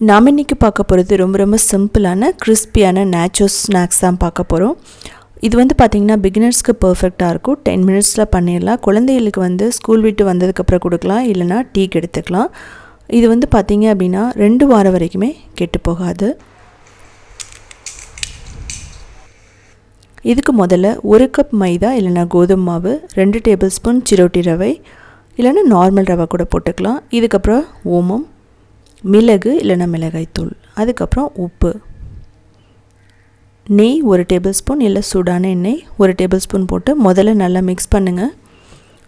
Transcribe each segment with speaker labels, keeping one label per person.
Speaker 1: நாம் இன்றைக்கி பார்க்க போகிறது ரொம்ப ரொம்ப சிம்பிளான கிறிஸ்பியான நேச்சுரல் ஸ்நாக்ஸ் தான் பார்க்க போகிறோம் இது வந்து பார்த்திங்கன்னா பிகினர்ஸ்க்கு பர்ஃபெக்டாக இருக்கும். டென் மினிட்ஸில் பண்ணிடலாம். குழந்தைகளுக்கு வந்து ஸ்கூல் விட்டு வந்ததுக்கப்புறம் கொடுக்கலாம். இல்லைனா டீக்கு எடுத்துக்கலாம். இது வந்து பார்த்திங்க அப்படின்னா ரெண்டு வாரம் வரைக்குமே கெட்டு போகாது. இதுக்கு முதல்ல ஒரு கப் மைதா இல்லைனா கோதுமை மாவு ரெண்டு டேபிள் ஸ்பூன் சிரோட்டி ரவை இல்லைன்னா நார்மல் ரவை கூட போட்டுக்கலாம். இதுக்கப்புறம் ஓமம் மிளகு இல்லைன்னா மிளகாய்த்தூள். அதுக்கப்புறம் உப்பு. நெய் ஒரு டேபிள் ஸ்பூன் இல்லை சூடான எண்ணெய் ஒரு டேபிள் ஸ்பூன் போட்டு முதல்ல நல்லா மிக்ஸ் பண்ணுங்கள்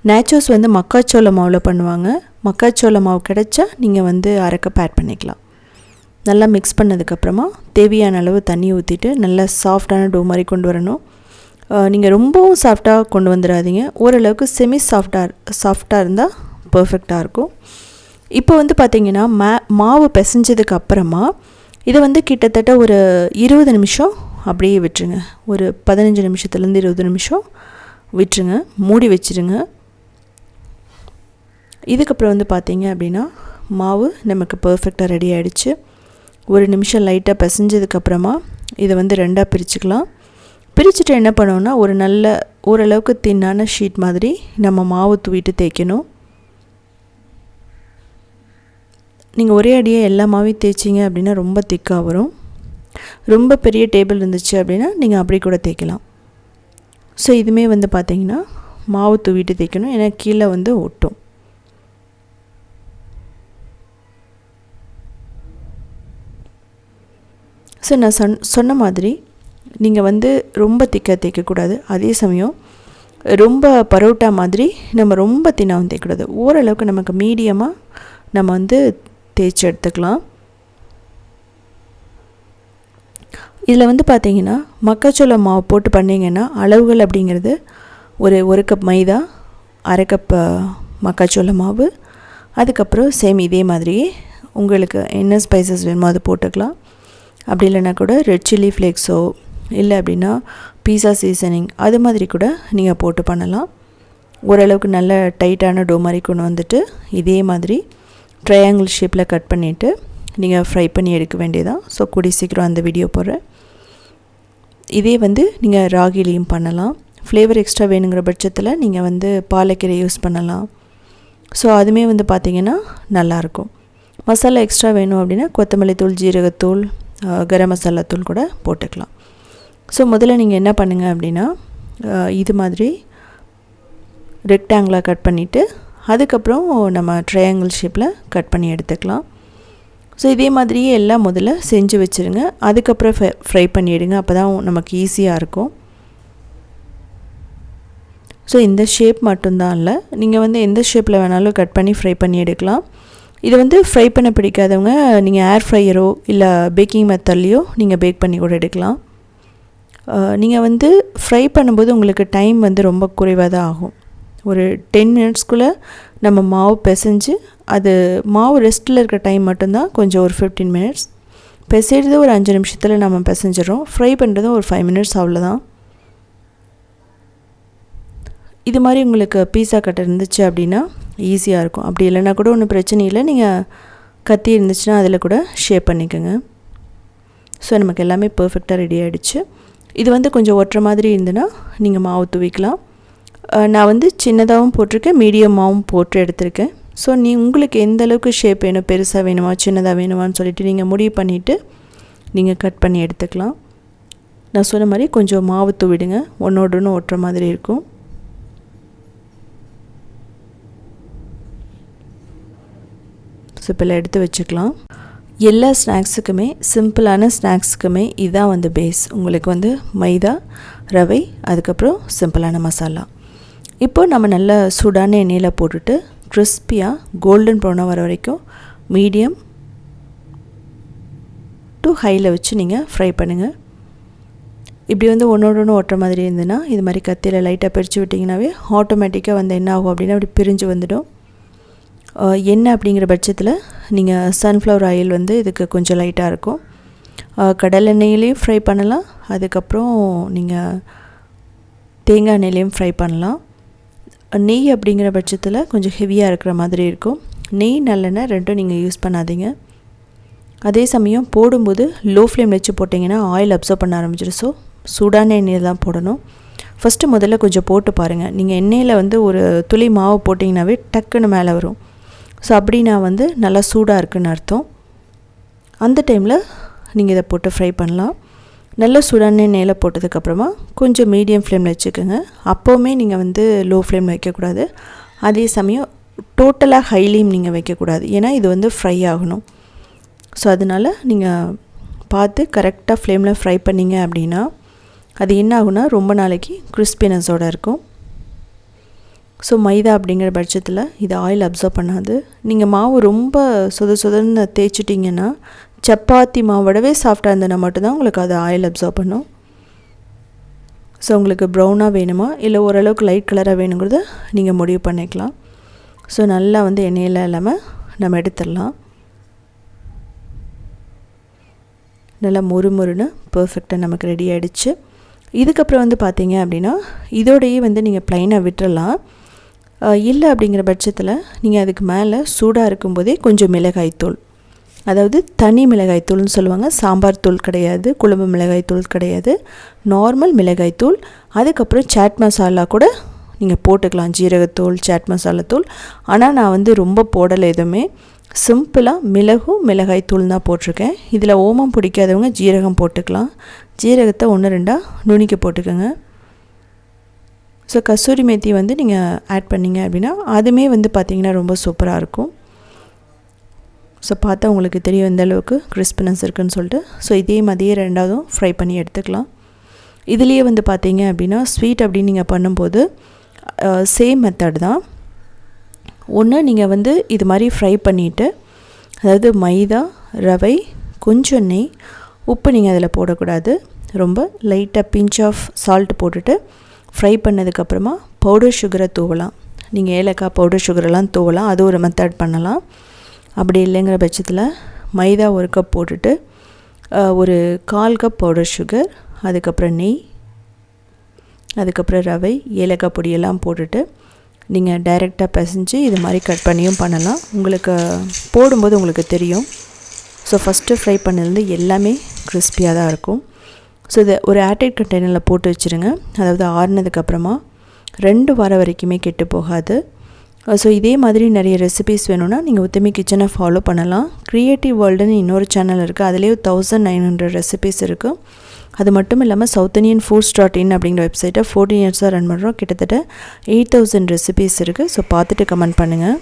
Speaker 1: நேச்சோஸ் வந்து மக்காச்சோள மாவில் பண்ணுவாங்க. மக்காச்சோள மாவு கிடைச்சா நீங்கள் வந்து அரைக்க பேட் பண்ணிக்கலாம். நல்லா மிக்ஸ் பண்ணதுக்கப்புறமா தேவையான அளவு தண்ணி ஊற்றிட்டு நல்லா சாஃப்டான டோ மாதிரி கொண்டு வரணும். நீங்கள் ரொம்பவும் சாஃப்டாக கொண்டு வந்துடாதீங்க. ஓரளவுக்கு செமி சாஃப்டாக சாஃப்டாக இருந்தால் பர்ஃபெக்டாக இருக்கும். இப்போ வந்து பார்த்திங்கன்னா மா மாவு பிசைஞ்சதுக்கு அப்புறமா இதை வந்து கிட்டத்தட்ட ஒரு இருபது நிமிஷம் அப்படியே விட்டுருங்க. ஒரு பதினஞ்சு நிமிஷத்துலேருந்து இருபது நிமிஷம் விட்டுருங்க. மூடி வச்சுருங்க. இதுக்கப்புறம் வந்து பார்த்திங்க அப்படின்னா மாவு நமக்கு பர்ஃபெக்டாக ரெடி ஆகிடுச்சு ஒரு நிமிஷம் லைட்டாக பிசைஞ்சதுக்கப்புறமா இதை வந்து ரெண்டாக பிரிச்சுக்கலாம். பிரிச்சுட்டு என்ன பண்ணோன்னா ஒரு நல்ல ஓரளவுக்கு தின்னான ஷீட் மாதிரி நம்ம மாவு தூவிட்டு தேய்க்கணும். நீங்கள் ஒரே அடியே எல்லா தேய்ச்சிங்க அப்படின்னா ரொம்ப திக்காக வரும். ரொம்ப பெரிய டேபிள் இருந்துச்சு அப்படின்னா நீங்கள் அப்படி கூட தேய்க்கலாம். ஸோ இதுவுமே வந்து பார்த்திங்கன்னா மாவு தூவிட்டு தேய்க்கணும். ஏன்னா கீழே வந்து ஒட்டும். ஸோ நான் சொன் சொன்ன மாதிரி நீங்கள் வந்து ரொம்ப திக்காக தேய்க்கக்கூடாது. அதே சமயம் ரொம்ப பரோட்டா மாதிரி நம்ம ரொம்ப தின்னாவும் தேய்க்கக்கூடாது. ஓரளவுக்கு நமக்கு மீடியமாக நம்ம வந்து தேய்ச்சி எடுத்துக்கலாம். இதில் வந்து பார்த்திங்கன்னா மக்காச்சோள மாவு போட்டு பண்ணிங்கன்னா அளவுகள் அப்படிங்கிறது ஒரு ஒரு கப் மைதா அரை கப் மக்காச்சோள மாவு அதுக்கப்புறம் சேம் இதே மாதிரி உங்களுக்கு என்ன ஸ்பைசஸ் வேணுமோ அது போட்டுக்கலாம். அப்படி இல்லைனா கூட ரெட் சில்லி ஃப்ளேக்ஸோ இல்லை அப்படின்னா பீஸா சீசனிங் அது மாதிரி கூட நீங்கள் போட்டு பண்ணலாம். ஓரளவுக்கு நல்ல டைட்டான டோ மாதிரி கொண்டு வந்துட்டு இதே மாதிரி ட்ரையாங்கிள் ஷேப்பில் கட் பண்ணிவிட்டு நீங்கள் ஃப்ரை பண்ணி எடுக்க வேண்டியதான் ஸோ கூடி சீக்கிரம் அந்த வீடியோ போடுறேன். இதே வந்து நீங்கள் ராகிலையும் பண்ணலாம். ஃப்ளேவர் எக்ஸ்ட்ரா வேணுங்கிற பட்சத்தில் நீங்கள் வந்து பாலக்கீரை யூஸ் பண்ணலாம். ஸோ அதுவுமே வந்து பார்த்திங்கன்னா நல்லாயிருக்கும் மசாலா எக்ஸ்ட்ரா வேணும் அப்படின்னா கொத்தமல்லி தூள் ஜீரகத்தூள் கரம் மசாலா தூள் கூட போட்டுக்கலாம். ஸோ முதல்ல நீங்கள் என்ன பண்ணுங்கள் அப்படின்னா இது மாதிரி ரெக்டாங்கிளாக கட் பண்ணிவிட்டு அதுக்கப்புறம் நம்ம ட்ரையாங்கிள் ஷேப்பில் கட் பண்ணி எடுத்துக்கலாம். ஸோ இதே மாதிரியே எல்லாம் முதல்ல செஞ்சு வச்சுருங்க. அதுக்கப்புறம் ஃப்ரை ஃப்ரை பண்ணிவிடுங்க அப்போ தான் நமக்கு ஈஸியாக இருக்கும். ஸோ இந்த ஷேப் மட்டும்தான் இல்லை. நீங்கள் வந்து எந்த ஷேப்பில் வேணாலும் கட் பண்ணி ஃப்ரை பண்ணி எடுக்கலாம். இது வந்து ஃப்ரை பண்ண பிடிக்காதவங்க நீங்கள் ஏர் ஃப்ரையரோ இல்லை பேக்கிங் மெத்தட்லேயோ நீங்கள் பேக் பண்ணி கூட எடுக்கலாம். நீங்கள் வந்து ஃப்ரை பண்ணும்போது உங்களுக்கு டைம் வந்து ரொம்ப குறைவாக தான் ஆகும். ஒரு டென் மினிட்ஸ்க்குள்ளே நம்ம மாவு பிசைஞ்சு அது மாவு ரெஸ்ட்டில் இருக்கிற டைம் மட்டும்தான் கொஞ்சம் ஒரு ஃபிஃப்டீன் மினிட்ஸ் பிசைறது ஒரு அஞ்சு நிமிஷத்தில் நம்ம பிசைஞ்சிடறோம். ஃப்ரை பண்ணுறதும் ஒரு ஃபைவ் மினிட்ஸ் அவ்வளோதான் இது மாதிரி உங்களுக்கு பீஸா கட் இருந்துச்சு அப்படின்னா ஈஸியாக இருக்கும். அப்படி இல்லைனா கூட ஒன்றும் பிரச்சனை இல்லை. நீங்கள் கத்தி இருந்துச்சுன்னா அதில் கூட ஷேப் பண்ணிக்கோங்க. ஸோ நமக்கு எல்லாமே பர்ஃபெக்டாக ரெடி ஆகிடுச்சு இது வந்து கொஞ்சம் ஒட்டுற மாதிரி இருந்துன்னா நீங்கள் மாவு தூவிக்கலாம். நான் வந்து சின்னதாகவும் போட்டிருக்கேன் மீடியமாகவும் போட்டு எடுத்திருக்கேன். ஸோ நீ உங்களுக்கு எந்த அளவுக்கு ஷேப் வேணும் பெருசாக வேணுமா சின்னதாக வேணுமான்னு சொல்லிட்டு நீங்கள் முடிவு பண்ணிவிட்டு நீங்கள் கட் பண்ணி எடுத்துக்கலாம். நான் சொன்ன மாதிரி கொஞ்சம் மாவு தூவிடுங்க ஒன்றோடு ஒன்று ஒட்டுற மாதிரி இருக்கும். ஸோ இப்போ எடுத்து வச்சுக்கலாம். எல்லா ஸ்நாக்ஸுக்குமே சிம்பிளான ஸ்நாக்ஸுக்குமே இதுதான் வந்து பேஸ் உங்களுக்கு வந்து மைதா ரவை அதுக்கப்புறம் சிம்பிளான மசாலா. இப்போ நம்ம நல்லா சூடான எண்ணெயில் போட்டுட்டு கிறிஸ்பியாக கோல்டன் ப்ரௌனாக வர வரைக்கும் மீடியம் டு ஹையில் வச்சு நீங்கள் ஃப்ரை பண்ணுங்கள் இப்படி வந்து ஒன்றோட ஒன்று ஓட்டுற மாதிரி இருந்ததுன்னா இது மாதிரி கத்தியில் லைட்டாக பிரித்து விட்டிங்கனாவே ஆட்டோமேட்டிக்காக வந்து என்ன ஆகும் அப்படின்னா அப்படி பிரிஞ்சு வந்துடும். எண்ணெய் அப்படிங்கிற பட்சத்தில் நீங்கள் சன்ஃப்ளவர் ஆயில் வந்து இதுக்கு கொஞ்சம் லைட்டாக இருக்கும். கடல் எண்ணெயிலையும் ஃப்ரை பண்ணலாம். அதுக்கப்புறம் நீங்கள் தேங்காய் எண்ணெயிலையும் ஃப்ரை பண்ணலாம். நெய் அப்படிங்கிற பட்சத்தில் கொஞ்சம் ஹெவியாக இருக்கிற மாதிரி இருக்கும். நெய் நல்லெண்ணெய் ரெண்டும் நீங்கள் யூஸ் பண்ணாதீங்க. அதே சமயம் போடும்போது லோ ஃப்ளேம் வச்சு போட்டிங்கன்னா ஆயில் அப்சர்வ் பண்ண ஆரம்பிச்சிடும். ஸோ சூடான எண்ணெயில் தான் போடணும். ஃபஸ்ட்டு முதல்ல கொஞ்சம் போட்டு பாருங்கள் நீங்கள் எண்ணெயில் வந்து ஒரு துளி மாவு போட்டிங்கனாவே டக்குன்னு மேலே வரும். ஸோ அப்படின்னா வந்து நல்லா சூடாக இருக்குன்னு அர்த்தம். அந்த டைமில் நீங்கள் இதை போட்டு ஃப்ரை பண்ணலாம். நல்ல சூடான எண்ணெயில் போட்டதுக்கப்புறமா கொஞ்சம் மீடியம் ஃப்ளேமில் வச்சுக்கோங்க. அப்போவுமே நீங்கள் வந்து லோ ஃப்ளேமில் வைக்கக்கூடாது. அதே சமயம் டோட்டலாக ஹைலீம் நீங்கள் வைக்கக்கூடாது. ஏன்னா இது வந்து ஃப்ரை ஆகணும். ஸோ அதனால் நீங்கள் பார்த்து கரெக்டாக ஃப்ளேமில் ஃப்ரை பண்ணிங்க அப்படின்னா அது என்ன ஆகுனா ரொம்ப நாளைக்கு கிறிஸ்பினஸோடு இருக்கும். ஸோ மைதா அப்படிங்கிற பட்சத்தில் இது ஆயில் அப்சர்வ் பண்ணாது. நீங்கள் மாவு ரொம்ப சொத சொதன்னு தேய்ச்சிட்டிங்கன்னா சப்பாத்தி மாவோடவே சாஃப்டாக இருந்ததுன்னா மட்டும்தான் உங்களுக்கு அது ஆயில் அப்சர்வ் பண்ணும். ஸோ உங்களுக்கு ப்ரௌனாக வேணுமா? இல்லை ஓரளவுக்கு லைட் கலராக வேணுங்கிறத நீங்கள் முடிவு பண்ணிக்கலாம். ஸோ நல்லா வந்து எண்ணெயில் இல்லாமல் நம்ம எடுத்துடலாம். நல்லா மொறு மொறுன்னு பர்ஃபெக்டாக நமக்கு ரெடி ஆகிடுச்சு இதுக்கப்புறம் வந்து பார்த்தீங்க அப்படின்னா இதோடையே வந்து நீங்கள் ப்ளைனாக விட்டுறலாம். இல்லை அப்படிங்கிற பட்சத்தில் நீங்கள் அதுக்கு மேலே சூடாக இருக்கும்போதே கொஞ்சம் மிளகாய்த்தூள். அதாவது தனி மிளகாய்த்தூள்னு சொல்லுவாங்க. சாம்பார் தூள் கிடையாது குழம்பு மிளகாய்த்தூள் கிடையாது. நார்மல் மிளகாய் தூள். அதுக்கப்புறம் சாட் மசாலா கூட நீங்கள் போட்டுக்கலாம். ஜீரகத்தூள் சாட் மசாலா தூள். ஆனால் நான் வந்து ரொம்ப போடலை எதுவுமே. சிம்பிளாக மிளகும் மிளகாய் தூள் தான் போட்டிருக்கேன். இதில் ஓமம் பிடிக்காதவங்க ஜீரகம் போட்டுக்கலாம். ஜீரகத்தை ஒன்று ரெண்டாக நுணிக்க போட்டுக்கோங்க. ஸோ கஸ்தூரி மேத்தி வந்து நீங்கள் ஆட் பண்ணிங்க அப்படின்னா அதுவுமே வந்து பார்த்திங்கன்னா ரொம்ப சூப்பராக இருக்கும். ஸோ பார்த்தா உங்களுக்கு தெரியும் எந்த அளவுக்கு கிறிஸ்பினஸ் இருக்குன்னு சொல்லிட்டு. ஸோ இதே மாதிரியே ரெண்டாவதும் ஃப்ரை பண்ணி எடுத்துக்கலாம். இதுலேயே வந்து பார்த்தீங்க அப்படின்னா ஸ்வீட் அப்படின்னு நீங்கள் பண்ணும்போது சேம் மெத்தட் தான். ஒன்று நீங்கள் வந்து இது மாதிரி ஃப்ரை பண்ணிவிட்டு அதாவது மைதா ரவை கொஞ்சம் நெய் உப்பு நீங்கள் அதில் போடக்கூடாது. ரொம்ப லைட்டாக பிஞ்ச் ஆஃப் சால்ட் போட்டுட்டு ஃப்ரை பண்ணதுக்கப்புறமா பவுடர் சுகரை தூவலாம். நீங்கள் ஏலக்காய் பவுடர் சுகரெல்லாம் தூவலாம். அது ஒரு மெத்தட் பண்ணலாம். அப்படி இல்லைங்கிற பட்சத்தில் மைதா ஒரு கப் போட்டுட்டு ஒரு கால் கப் பவுடர் சுகர் அதுக்கப்புறம் நெய் அதுக்கப்புறம் ரவை ஏலக்காய் பொடியெல்லாம் போட்டுட்டு நீங்கள் டைரெக்டாக பிசைஞ்சு இது மாதிரி கட் பண்ணியும் பண்ணலாம். உங்களுக்கு போடும்போது உங்களுக்கு தெரியும். ஸோ ஃபஸ்ட்டு ஃப்ரை பண்ணது எல்லாமே கிறிஸ்பியாக தான் இருக்கும். ஸோ இதை ஒரு ஏர்டைட் கண்டெய்னரில் போட்டு வச்சுருங்க. அதாவது ஆறுனதுக்கப்புறமா ரெண்டு வாரம் வரைக்குமே கெட்டு போகாது. Uh, ஸோ இதே மாதிரி நிறைய ரெசிபிஸ் வேணும்னா நீங்கள் உத்தமி கிச்சனை ஃபாலோ பண்ணலாம். க்ரியேட்டிவ் வேர்ல்டுன்னு இன்னொரு சேனல் இருக்குது அதுலேயும் தௌசண்ட் நைன் ஹண்ட்ரட் ரெசிபிஸ் இருக்குது அது மட்டும் இல்லாமல் South Indian Foods dot in அப்படிங்கிற வெப்சைட்டை ஃபோர்டீன் இயர்ஸாக ரன் பண்ணுறோம் கிட்டத்தட்ட எயிட் தௌசண்ட் ரெசிபிஸ் இருக்குது ஸோ பார்த்துட்டு கமெண்ட் பண்ணுங்கள்